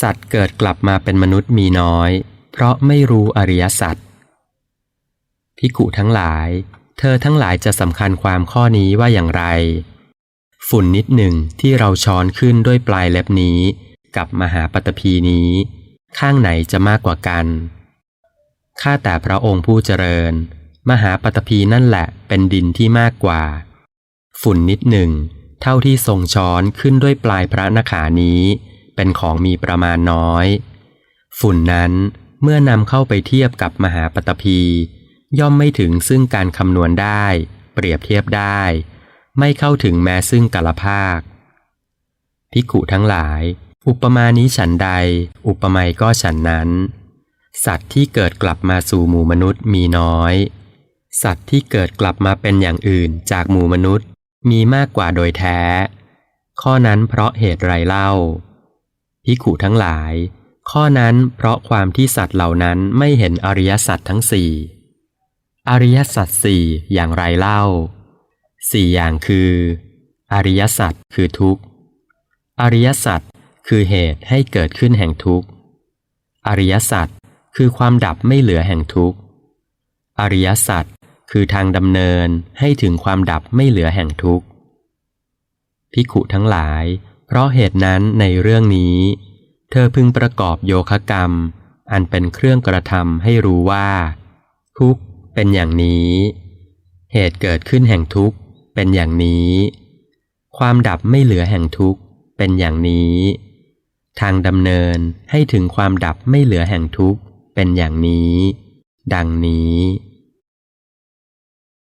สัตว์เกิดกลับมาเป็นมนุษย์มีน้อย เพราะไม่รู้อริยสัจพิกุทั้งหลาย เธอทั้งหลายจะสำคัญความข้อนี้ว่าอย่างไร ฝุ่นนิดหนึ่งที่เราช้อนขึ้นด้วยปลายเล็บนี้ กับมหาปฐพีนี้ ข้างไหนจะมากกว่ากัน ข้าแต่พระองค์ผู้เจริญ มหาปฐพีนั่นแหละเป็นดินที่มากกว่า ฝุ่นนิดหนึ่ง เท่าที่ทรงช้อนขึ้นด้วยปลายพระนขานี้ เป็นของมีประมาณน้อย ฝุ่นนั้นเมื่อนำเข้าไปเทียบกับมหาปฐพี ย่อมไม่ถึงซึ่งการคำนวณได้ เปรียบเทียบได้ ไม่เข้าถึงแม้ซึ่งกาลภาคพิกุทั้งหลาย อุปมานี้ฉันใด อุปไมยก็ฉันนั้น สัตว์ที่เกิดกลับมาสู่หมู่มนุษย์มีน้อย สัตว์ที่เกิดกลับมาเป็นอย่างอื่นจากหมู่มนุษย์มีมากกว่าโดยแท้ ข้อนั้นเพราะเหตุไรเล่า พิกุทั้งหลาย ข้อนั้นเพราะความที่สัตว์เหล่านั้นไม่เห็นอริยสัจทั้งสี่อริยสัจสี่อย่างไรเล่าสี่อย่างคือ อริยสัจคือทุกข์ อริยสัจคือเหตุให้เกิดขึ้นแห่งทุกข์ อริยสัจคือความดับไม่เหลือแห่งทุกข์ อริยสัจคือทางดำเนินให้ถึงความดับไม่เหลือแห่งทุกข์พิขุทั้งหลาย เพราะเหตุนั้นในเรื่องนี้ เธอพึงประกอบโยคะกรรม อันเป็นเครื่องกระทำให้รู้ว่า ทุกข์เป็นอย่างนี้ เหตุเกิดขึ้นแห่งทุกข์เป็นอย่างนี้ ความดับไม่เหลือแห่งทุกข์เป็นอย่างนี้ ทางดำเนินให้ถึงความดับไม่เหลือแห่งทุกข์เป็นอย่างนี้ ดังนี้